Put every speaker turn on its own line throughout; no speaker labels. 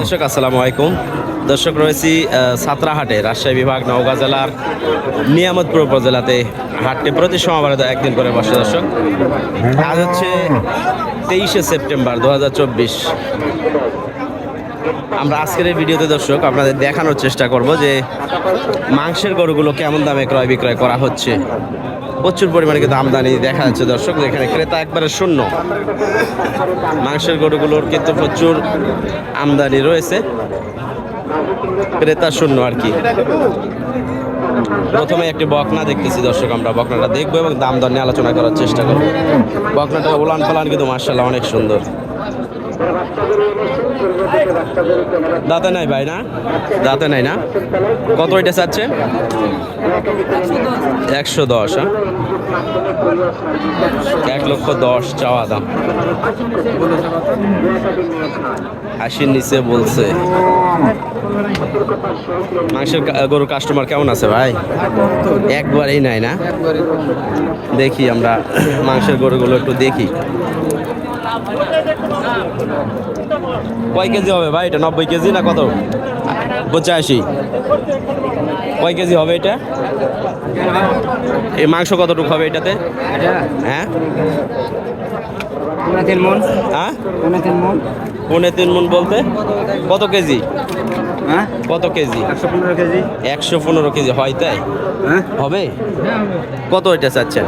দর্শক, আসসালামু আলাইকুম। দর্শক, রয়েছি সাতরাহাটে রাজশাহী বিভাগ, নওগাঁ জেলার নিয়ামতপুর উপজেলাতে হাটটি প্রতি সোমবার একদিন করে বসে দর্শক। আজ হচ্ছে তেইশে সেপ্টেম্বর দু হাজার চব্বিশ। আমরা আজকের এই ভিডিওতে দর্শক আপনাদের দেখানোর চেষ্টা করব যে মাংসের গরুগুলো কেমন দামে ক্রয় বিক্রয় করা হচ্ছে। প্রচুর পরিমাণে কিন্তু আমদানি দেখা যাচ্ছে, দর্শক। এখানে ক্রেতা একবারে শূন্য। মাংসের গরুগুলোর কিন্তু প্রচুর আমদানি রয়েছে। ক্রেতা শূন্য আর কি। প্রথমে একটি বকনা দেখতেছি, দর্শক, আমরা বকনাটা দেখব এবং দাম দর নিয়ে আলোচনা করার চেষ্টা করব। বকনাটা উলান পালান কিন্তু মার্শাল্লাহ অনেক সুন্দর। দাঁতে নাই ভাই না? দাঁতে নাই না? কত এটা চাচ্ছে? একশো দশ হ্যাঁ? এক লক্ষ দশ চাওয়া দাম। আশির নিচে বলছে। মাংসের গরুর কাস্টমার কেমন আছে ভাই? একবারেই নাই না? দেখি আমরা মাংসের গরুগুলো একটু দেখি। কয় কেজি হবে ভাই এটা নব্বই কেজি না কত? পঁচাশি। কয় কেজি হবে এটা? এই মাংস কতটুকু হবে এটাতে? হ্যাঁ?
তিন মন?
হ্যাঁ?
মন?
পৌনে তিন মন বলতে? কত কেজি?
হ্যাঁ?
কত কেজি?
একশো পনেরো কেজি।
একশো পনেরো কেজি হয় তাই?
হ্যাঁ।
হবে? কত এটা চাচ্ছেন?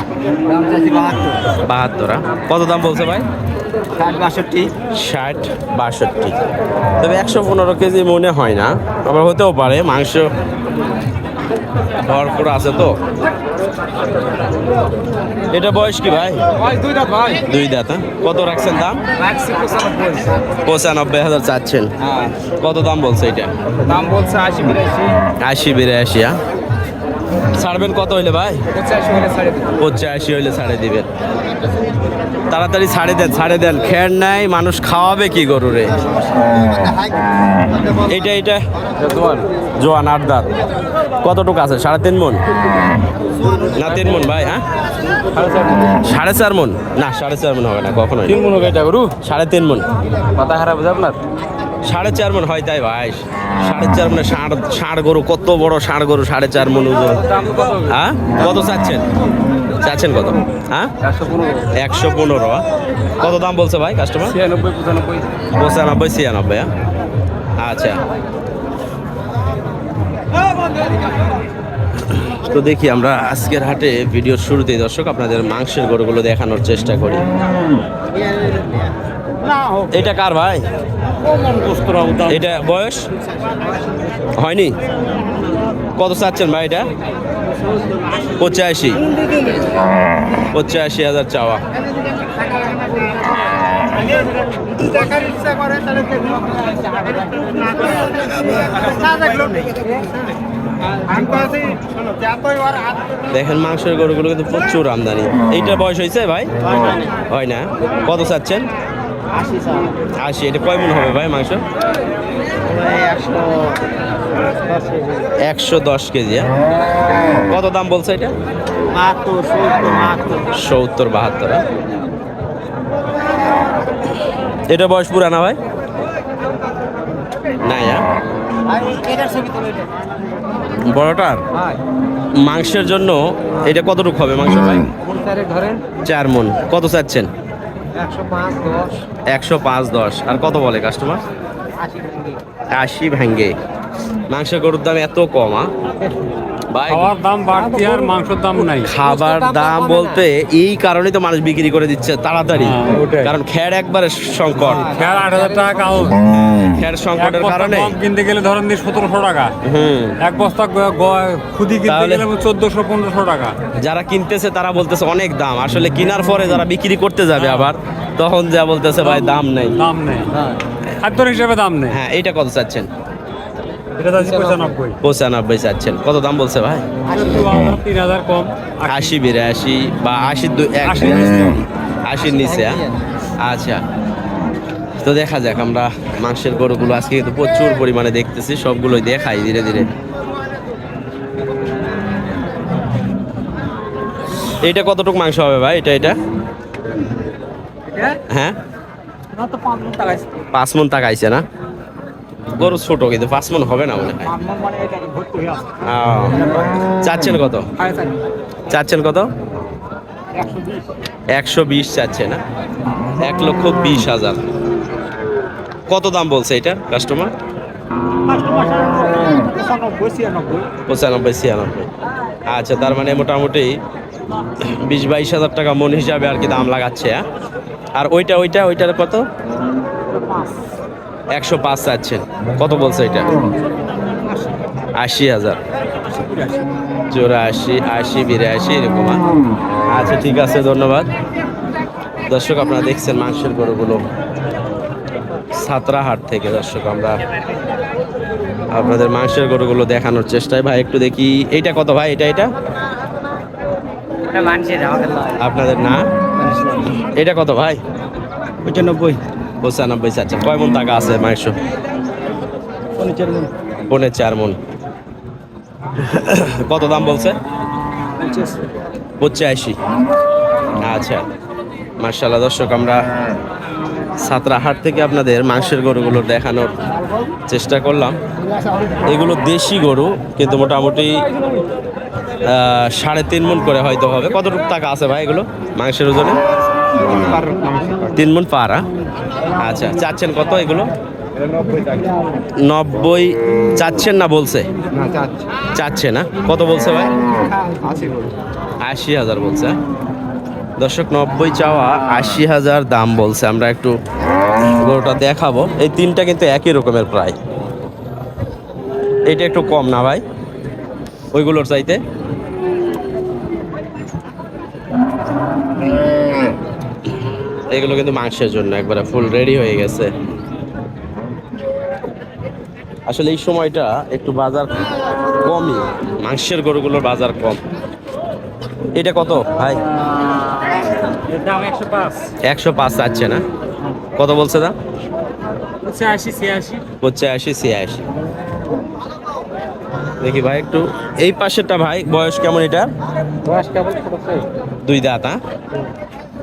বাহাত্তর?
কত দাম বলছে ভাই?
ষাট বাষট্টি।
ষাট বাষট্টি। তবে একশো পনেরো কেজি মনে হয় না আবার হতেও পারে মাংস ভরপুর আছে তো। এটা বয়স কি ভাই?
দুই দাঁত ভাই।
দুই দাঁত হ্যাঁ? কত রাখছেন দাম?
পঁচানব্বই।
পঁচানব্বই হাজার চাচ্ছেন।
হ্যাঁ।
কত দাম বলছে এটা?
দাম বলছে আশি বিরাশি।
আশি বিরাশি হ্যাঁ? ছাড়বেন কত হইলে ভাই?
পঁচাশি
হইলে ছাড়ে দিবেন। তাড়াতাড়ি ছাড়ে দেন ছাড়ে দেন। খের নাই মানুষ খাওয়াবে কি গরুরে? এইটা এইটা। জোয়ান আট দাঁত। কতটুকু আছে? সাড়ে তিন মন? না তিন মন ভাই হ্যাঁ? সাড়ে চার মন? না সাড়ে চার মন হবে না কখনো
তিন মন হবে এটা গরু?
সাড়ে তিন মন।
মাথা খারাপ আপনার?
সাড়ে চার মন হয় তাই ভাই। সাড়ে চার মনে ষাঁড় ষাঁড় গরু কত বড় ষাঁড় গরু সাড়ে চার মন ওজন। হ্যাঁ? কত চাচ্ছেন? চাচ্ছেন কত? হ্যাঁ?
একশো পনেরো।
কত দাম বলছে ভাই কাস্টমার
পঁচানব্বই।
ছিয়ানব্বই হ্যাঁ? আচ্ছা। তো দেখি আমরা আজকের হাটে ভিডিওর শুরুতেই দর্শক আপনাদের মাংসের গরুগুলো দেখানোর চেষ্টা করি। এটা কার ভাই? এটা বয়স? হয়নি? কত চাচ্ছেন ভাই এটা? পঁচাশি। পঁচাশি হাজার চাওয়া। দেখেন মাংসের গরুগুলো কিন্তু প্রচুর আমদানি। এইটার বয়স হয়েছে ভাই? হয়? না কত চাচ্ছেন? আশি এটা কয় মন হবে ভাই মাংস? একশো দশ কেজি হ্যাঁ? কত দাম বলছে এটা? সত্তর বাহাত্তর হ্যাঁ? এটা বয়স পুরানা ভাই? নাই হ্যাঁ? বড়টার মাংসের জন্য এটা কতটুকু হবে মাংস ভাই? চার মন। কত চাচ্ছেন?
একশো পাঁচ দশ।
আর কত বলে কাস্টমার
আশি
ভাঙ্গে। মাংসের গরুর দাম এত কম।
খাওয়ার দাম বাড়তি আর মাংসের দাম নাই।
খাবার দাম বলতে এই কারণেই তো মানুষ বিক্রি করে দিচ্ছে তাড়াতাড়ি।
হ্যাঁ,
কারণ খ্যার একবারে সংকট।
খেয়ার আট হাজার টাকা কাউ
খ্যার
এক
সংকটের
বস্তা
কারণে।
কিনতে গেলে ধরেন দিয়ে সতেরোশো টাকা। এক বস্তা খুদি কিনতে গেলে চোদ্দশো পনেরোশো টাকা।
যারা কিনতেছে তারা বলতেছে অনেক দাম। আসলে কেনার পরে যারা বিক্রি করতে যাবে আবার তখন যা বলতেছে ভাই দাম নেই।
দাম নেই। খাদ্যর হিসেবে দাম নেই।
হ্যাঁ এইটা কত চাচ্ছেন?
এটা পঁচানব্বই।
চাচ্ছেন। কত দাম বলছে ভাই?
তিন হাজার কম
আশি বিরাশি বা আশি
আশির নিচে।
আশির নিচে হ্যাঁ? আচ্ছা। তো দেখা যাক আমরা মাংসের গরুগুলো আজকে কিন্তু প্রচুর পরিমাণে দেখতেছি সবগুলোই দেখাই ধীরে ধীরে। এটা কতটুকু মাংস হবে ভাই? এটা এটা? হ্যাঁ? পাঁচ মন টাকা আইছে না? গরু ছোট কিন্তু পাঁচ মন হবে না মনে হয়। চাচ্ছেন কত? চাচ্ছেন কত? একশো বিশ। চাচ্ছে না? এক লক্ষ বিশ হাজার। কত দাম বলছে এটা কাস্টমার পঁচানব্বই ছিয়ানব্বই। আচ্ছা তার মানে মোটামুটি বিশ বাইশ হাজার টাকা মন হিসাবে আর কি দাম লাগাচ্ছে হ্যাঁ? আর ওইটা ওইটা ওইটার কত? একশো পাঁচ চাচ্ছেন। কত বলছে এটা? আশি হাজার। চৌরাশি আশি বিরাশি এরকম হ্যাঁ? আচ্ছা ঠিক আছে ধন্যবাদ। দর্শক আপনারা দেখছেন মাংসের গরুগুলো। সাতরাহাট থেকে দর্শক আমরা আপনাদের মাংসের গরুগুলো দেখানোর চেষ্টায়। ভাই একটু দেখি এইটা কত ভাই? এটা এটা? আপনাদের না? এটা কত ভাই?
পঁচানব্বই।
পঁচানব্বই আচ্ছা কয় টাকা আছে মাংস? পনে চার মন। কত দাম বলছে? পঁচাশি। আচ্ছা। মার্শাল্লাহ দর্শক, আমরা সাতরাহাট থেকে আপনাদের মাংসের গরুগুলো দেখানোর চেষ্টা করলাম। এগুলো দেশি গরু, কিন্তু মোটামুটি সাড়ে তিন মন করে হয়তো হবে। কতটুকু টাকা আছে ভাই এগুলো, মাংসের ওজনে? তিন মন পারা আচ্ছা চাচ্ছেন কত এগুলো? নব্বই চাচ্ছেন না বলছে?
চাচ্ছে
না। কত বলছে ভাই?
আশি
হাজার বলছে? দর্শক, নব্বই চাওয়া, আশি হাজার দাম বলছে। আমরা একটু গরুটা দেখাবো। এই তিনটা কিন্তু একই রকমের প্রায়। এটা একটু কম না ভাই? ওইগুলোর চাইতে? এগুলো কিন্তু মাংসের জন্য একবারে ফুল রেডি হয়ে গেছে। আসলে এই সময়টা একটু বাজার কমই। মাংসের গরুগুলোর বাজার কম। এটা কত ভাই?
একশো পাঁচ।
চাচ্ছে না? কত বলছে দা
ছিয়াশি ছিয়াশি।
পঁচাশি ছিয়াশি। দেখি ভাই একটু এই পাশেরটা ভাই বয়স কেমন এটা?
বয়স
দুই দাঁত হ্যাঁ?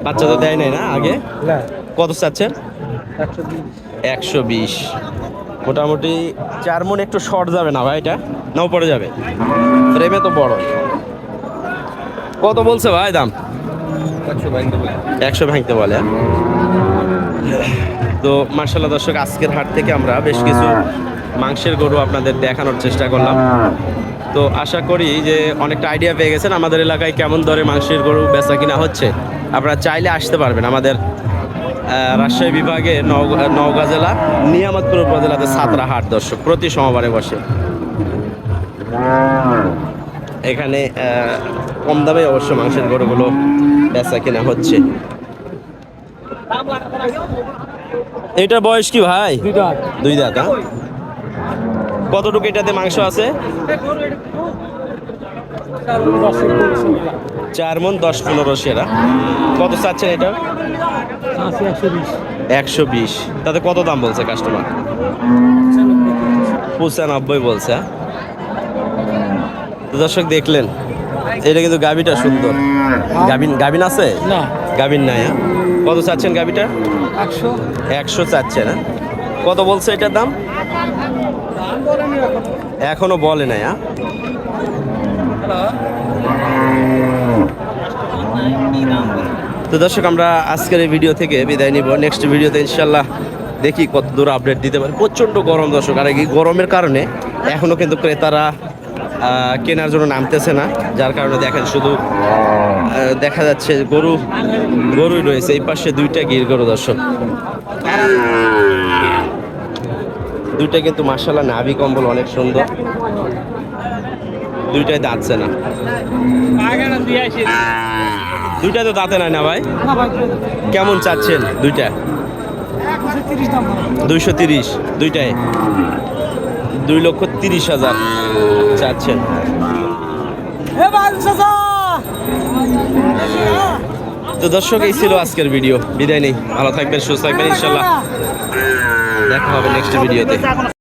বাচ্চা তো দেয় নাই না আগে? কত চাচ্ছেন?
একশো বিশ।
মোটামুটি চার মন একটু শর্ট যাবে না ভাই এটা? নাও পড়ে যাবে। ফ্রেমে তো বড়। কত বলছে ভাই দাম?
একশো বাইশ
ভাঙতে বলে? তো মার্শাল্লাহ দর্শক আজকের হাট থেকে আমরা বেশ কিছু মাংসের গরু আপনাদের দেখানোর চেষ্টা করলাম। তো আশা করি যে অনেকটা আইডিয়া পেয়ে গেছেন আমাদের এলাকায় কেমন দরে মাংসের গরু বেচা কিনা হচ্ছে। আপনারা চাইলে আসতে পারবেন আমাদের রাজশাহী বিভাগে নওগাঁ জেলা নিয়ামতপুর উপজেলাতে সাতরা হাট দর্শক প্রতি সোমবারে বসে। এখানে কম দামে অবশ্য মাংসের গরুগুলো বেচা কেনা হচ্ছে। এটা বয়স কি ভাই? দুই দাঁত হ্যাঁ? কতটুকু এটাতে মাংস আছে? চার মন দশ পনেরো সেরা। কত চাচ্ছেন এটা?
একশো বিশ।
তাতে কত দাম বলছে কাস্টমার পঁচানব্বই বলছে হ্যাঁ? দর্শক দেখলেন এটা কিন্তু গাবিটা সুন্দর। গাবিন গাবিন আছে?
না।
গাবিন নাই হ্যাঁ? কত চাচ্ছেন গাবিটা
একশো।
একশো চাচ্ছে না কত বলছে এটার দাম? এখনও বলে নাই হ্যাঁ? তো দর্শক, আমরা আজকের এই ভিডিও থেকে বিদায় নিব। নেক্সট ভিডিওতে ইনশাল্লাহ দেখি কত দূর আপডেট দিতে পারে। প্রচণ্ড গরম দর্শক, আর এই গরমের কারণে এখনও কিন্তু ক্রেতারা কেনার জন্য নামতেছে না। যার কারণে দেখেন শুধু দেখা যাচ্ছে গরু, গরুই রয়েছে। এই পাশে দুইটা গির গরু দর্শক। দুইটা কিন্তু মার্শাল্লাহ নাভি কম্বল, অনেক সুন্দর। দুইটাই দাঁতছে না দুইটা তো দাঁতে নাই না ভাই? কেমন চাচ্ছেন দুইটা? দুইশো তিরিশ দুইটায় দুই লক্ষ তিরিশ হাজার চাচ্ছেন। তো দর্শক, এই ছিল আজকের ভিডিও। বিদায় নেই। ভালো থাকবেন, সুস্থ থাকবেন, ইনশাল্লাহ। দেখা হবে নেক্সট ভিডিওতে।